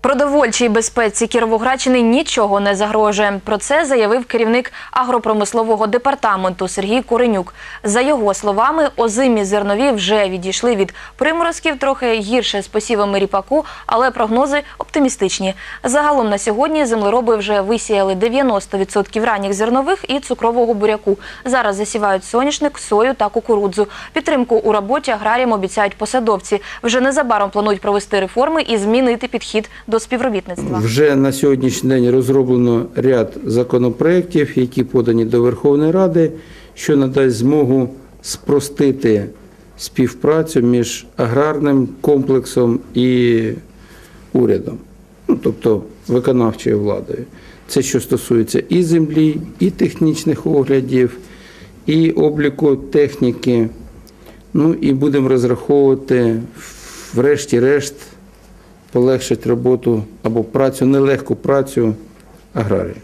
Продовольчій безпеці Кіровоградщини нічого не загрожує. Про це заявив керівник агропромислового департаменту Сергій Куренюк. За його словами, озимі зернові вже відійшли від приморозків, трохи гірше з посівами ріпаку, але прогнози оптимістичні. Загалом на сьогодні землероби вже висіяли 90% ранніх зернових і цукрового буряку. Зараз засівають соняшник, сою та кукурудзу. Підтримку у роботі аграріям обіцяють посадовці. Вже незабаром планують провести реформи і змінити підхід до співробітництва. Вже на сьогоднішній день розроблено ряд законопроєктів, які подані до Верховної Ради, що надасть змогу спростити співпрацю між аграрним комплексом і урядом, ну, тобто виконавчою владою. Це що стосується і землі, і технічних оглядів, і обліку техніки. Ну і будемо розраховувати, врешті-решт, полегшить роботу або працю, нелегку працю аграрії.